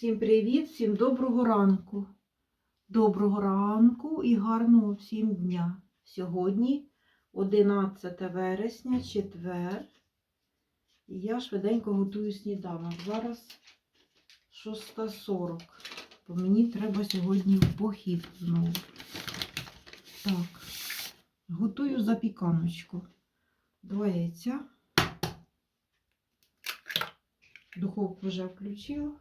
Всім привіт, всім доброго ранку. Доброго ранку і гарного всім дня. Сьогодні 11 вересня, четвер. І я швиденько готую сніданок. Зараз 6.40. Бо мені треба сьогодні в похід знову. Так, готую запіканочку. Два яйця. Духовку вже включила.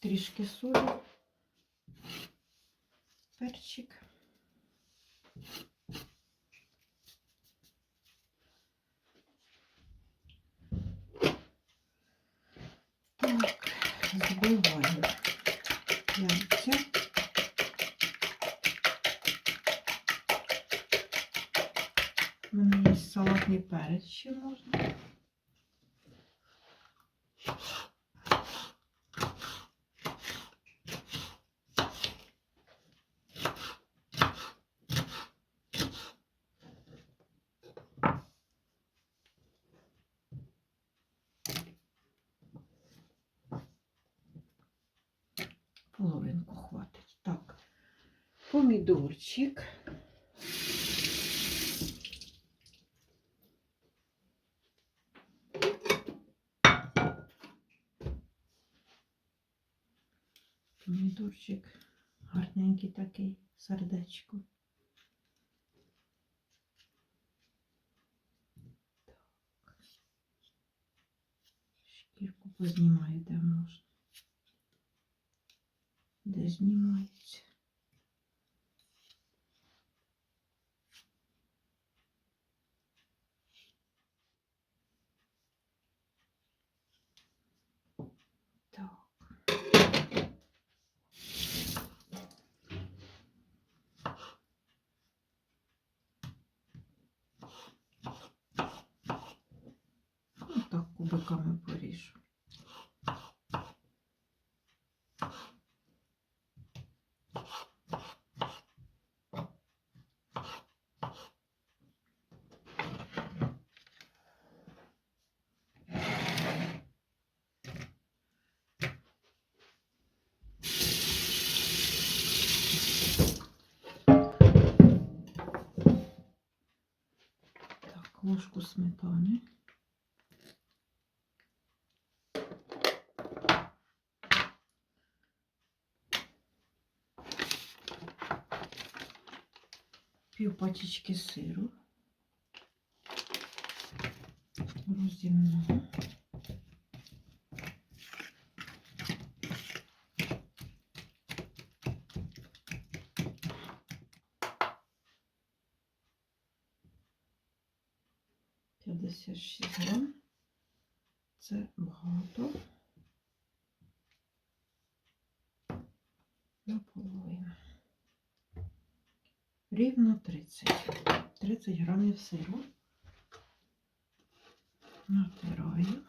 Трішки солі, перчик. Так, збиваю яйця. У мене є салатний перець ще помідорчик. Помідорчик гарненький такий, сердечко. Так. Шкірку познімаю, де можна. Де знімається. Так кубиками поріжу. Ложку сметани. Пачечки сиру. Грам. Це багато. Наполовину. Рівно 30. 30 грамів сиру. Натираю.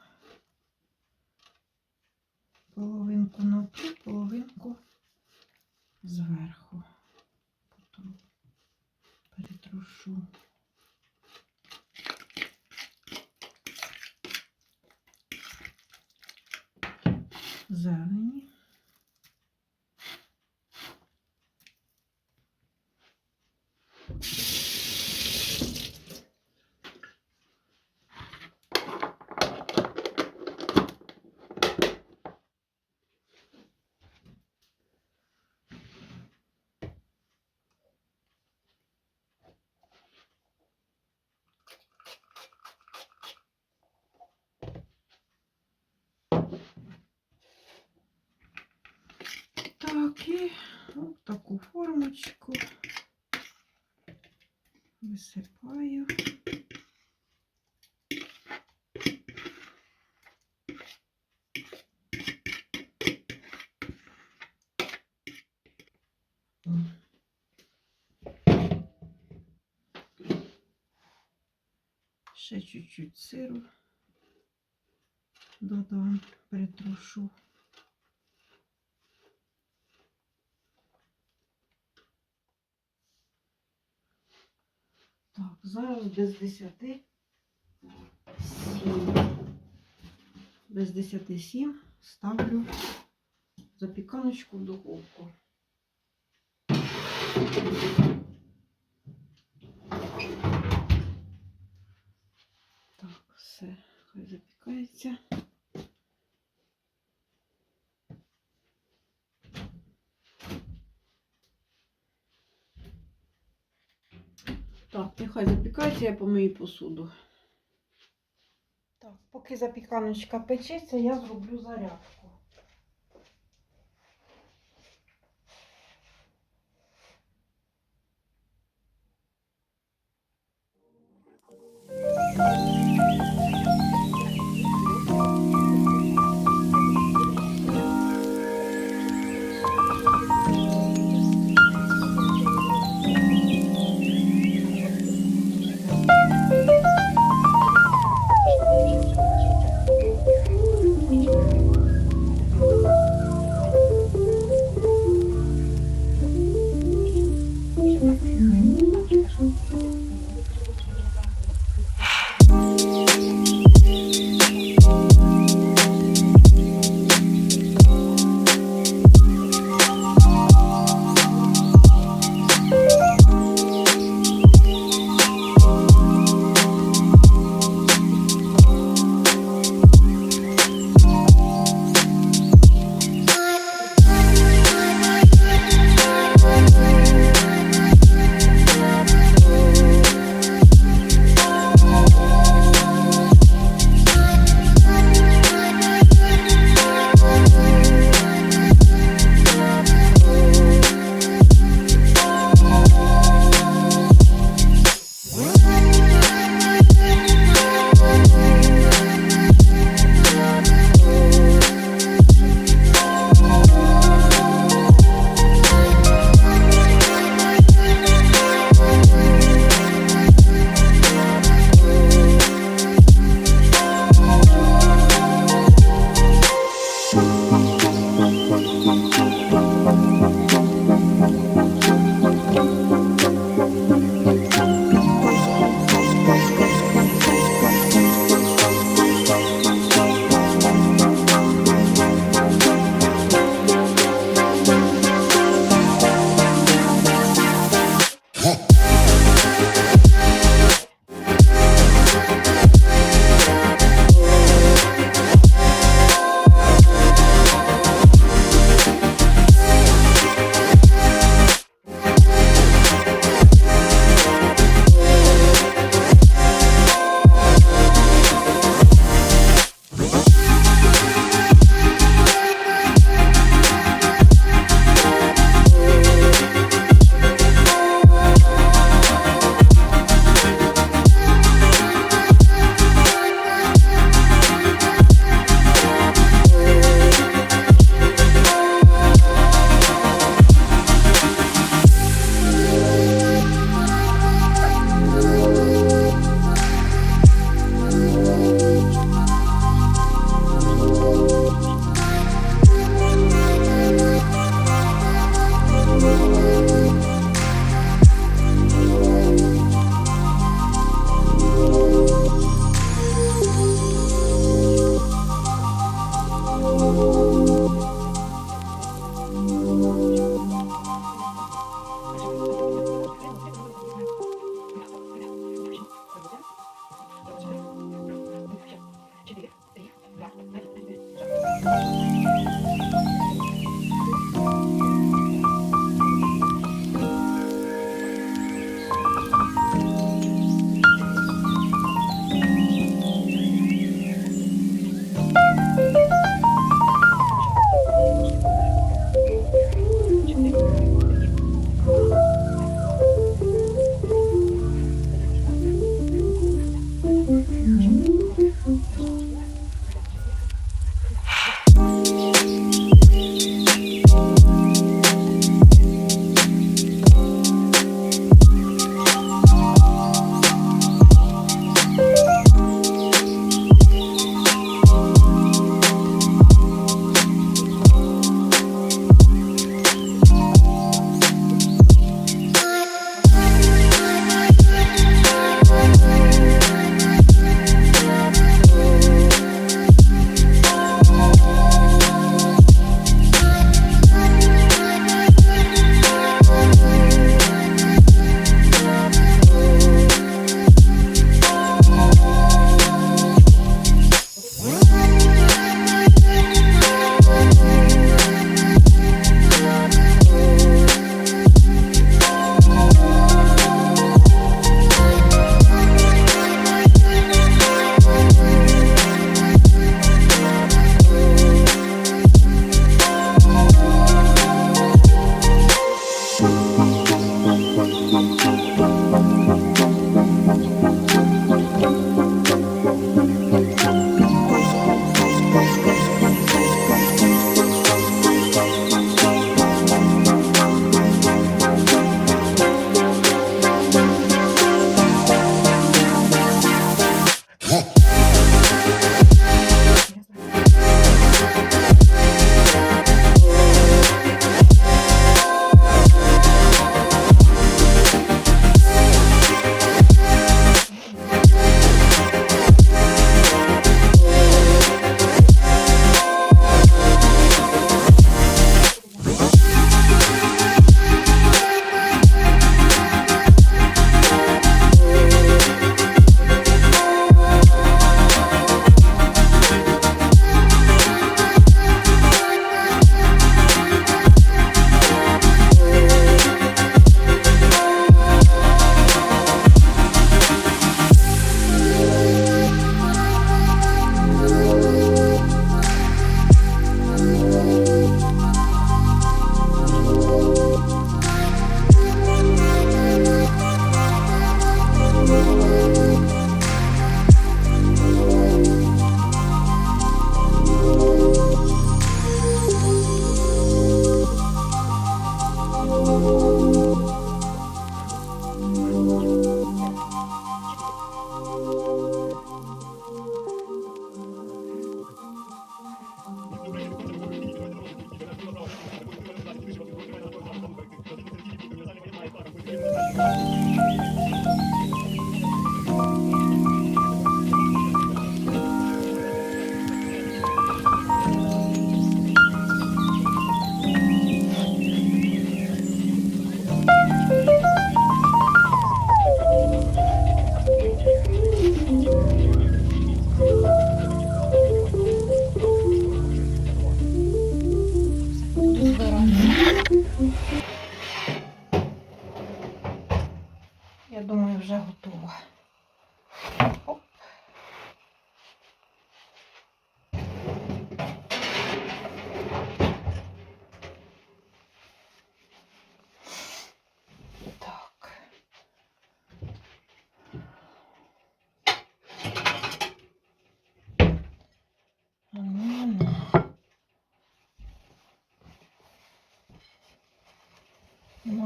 Половинку на ту, половинку зверху. Потім перетрушу. Зелені. Так, і в таку формочку висипаю. Ще чуть-чуть сиру додам, перетрушу. Зараз без 10 7. Без 10 7 ставлю запіканочку в духовку. Так, все, хай запікається. Так, нехай запікається, я помию посуду. Так, поки запіканочка печеться, я зроблю зарядку.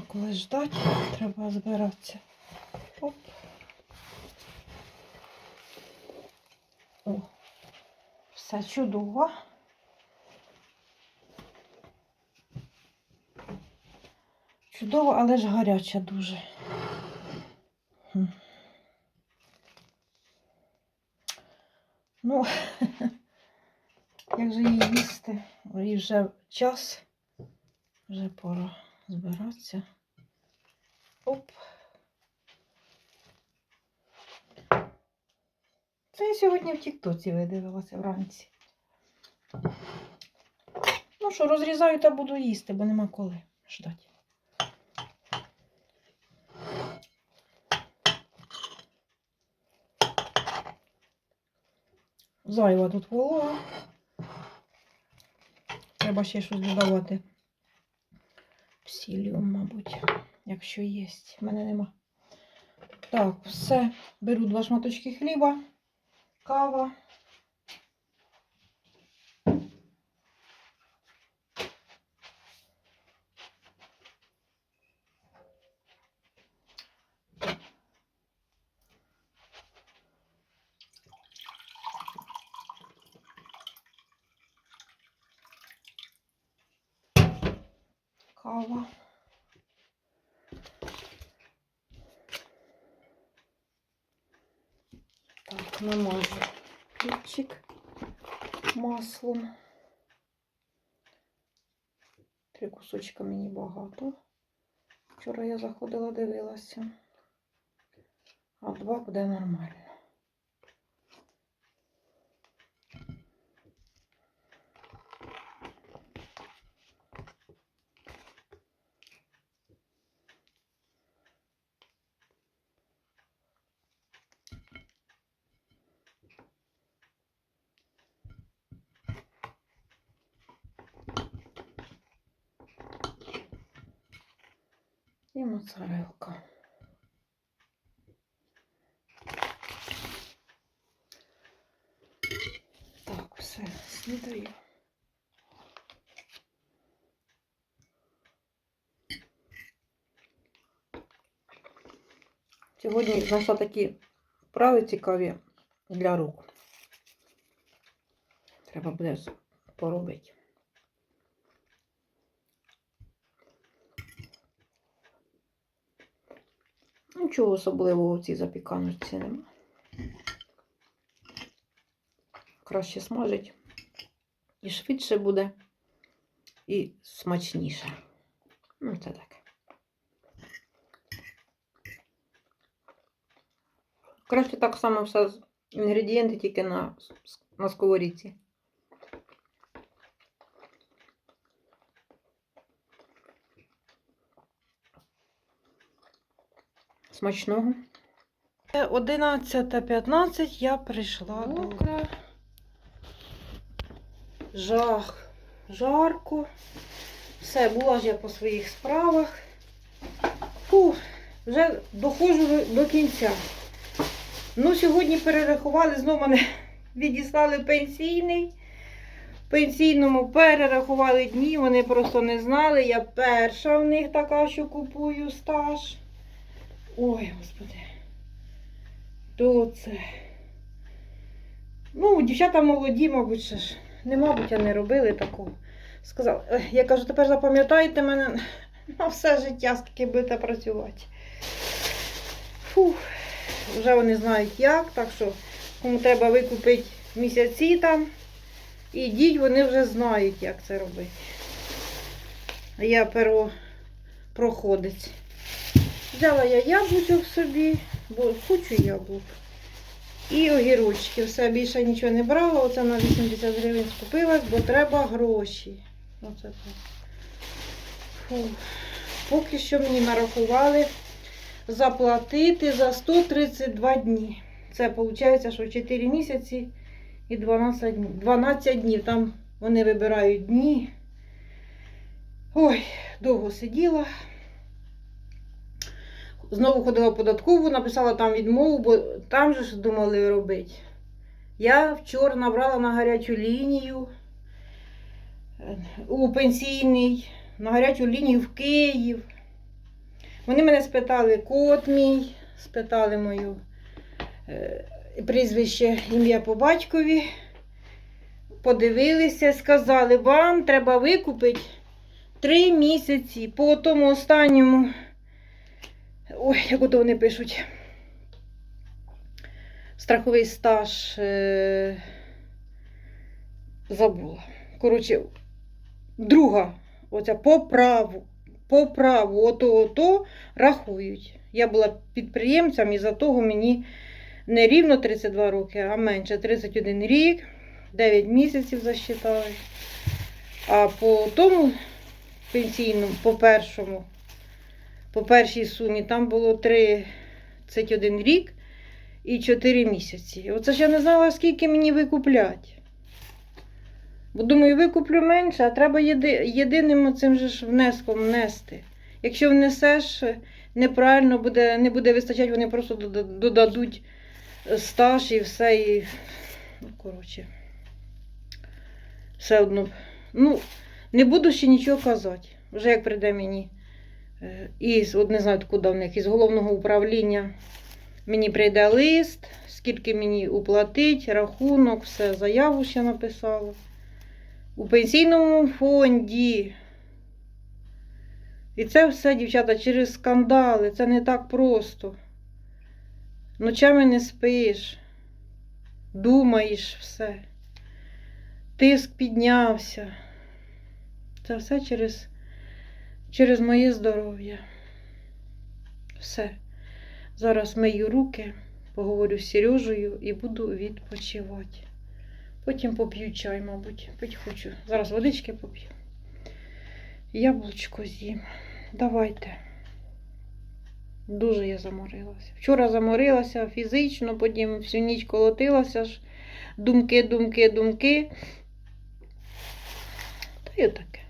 Коли ждати, треба збиратися. Оп. О, все чудово. Чудово, але ж гаряча дуже. Ну, як же її їсти? І вже час, вже пора збиратися. Оп. Це я сьогодні в Тіктоці видивилася вранці. Ну що, розрізаю та буду їсти, бо нема коли ждати. Зайва тут волога. Треба ще щось додавати. Псіліум, мабуть, якщо є. В мене нема. Так, все. Беру два шматочки хліба, кава. Кава. Так, намажу хлібчик маслом. Три кусочка мені багато. Вчора я заходила, дивилася. А два буде нормально. І моцарелка. Так, все, снідаю. Сьогодні знайшла такі вправи цікаві для рук. Треба буде поробити. Нічого особливого в цій запіканочці нема. Краще смажить. І швидше буде, і смачніше. Ну, це так. Краще так само все інгредієнти тільки на, на сковорідці. Смачного. 11.15 я прийшла до жах, жарко. Все, була ж я по своїх справах. Фу, вже доходжу до- до кінця. Ну, сьогодні перерахували, знову мене відіслали пенсійний. Пенсійному перерахували дні, вони просто не знали. Я перша в них така, що купую стаж. Ой, господи. То це. Ну, дівчата молоді, мабуть, ще ж. Не, мабуть, а не робили такого. Сказав, я кажу, тепер запам'ятайте мене на все життя, скільки будете працювати. Фух, вже вони знають як, так що кому треба викупити місяці там, ідіть, вони вже знають, як це робити. Я перо проходець. Взяла я яблучок собі, бо хочу яблук. І огірочки. Все більше нічого не брала. Оце на 80 гривень скупилась, бо треба гроші. Оце так. Фу. Поки що мені нарахували заплатити за 132 дні. Це виходить, що 4 місяці і 12 днів. 12 днів. Там вони вибирають дні. Ой, довго сиділа. Знову ходила в податкову, написала там відмову, бо там же ж думали робити. Я вчора набрала на гарячу лінію е, у пенсійний, на гарячу лінію в Київ. Вони мене спитали код мій, спитали мою е, прізвище, ім'я по батькові. Подивилися, сказали, вам треба викупити три місяці по тому останньому. Ой, як ото вони пишуть. Страховий стаж е... забула. Коротше, друга, оця по праву, по праву, ото, ото рахують. Я була підприємцем і за того мені не рівно 32 роки, а менше 31 рік, 9 місяців засчитали. А по тому пенсійному, по першому, по першій сумі там було 31 рік і 4 місяці. Оце ж я не знала, скільки мені викуплять. Бо думаю, викуплю менше, а треба єди, єдиним цим же ж внеском внести. Якщо внесеш неправильно, буде, не буде вистачати, вони просто додадуть стаж і все. І... Ну, коротше. Все одно. Ну, не буду ще нічого казати. Вже як прийде мені е, із, от не знаю, куди в них, із головного управління мені прийде лист, скільки мені уплатить, рахунок, все, заяву ще написала. У пенсійному фонді. І це все, дівчата, через скандали. Це не так просто. Ночами не спиш, думаєш все. Тиск піднявся. Це все через, через моє здоров'я. Все. Зараз мию руки, поговорю з Сережею і буду відпочивати. Потім поп'ю чай, мабуть. Пить хочу. Зараз водички поп'ю. Яблучко з'їм. Давайте. Дуже я заморилася. Вчора заморилася фізично, потім всю ніч колотилася ж. Думки, думки, думки. Та й отаке.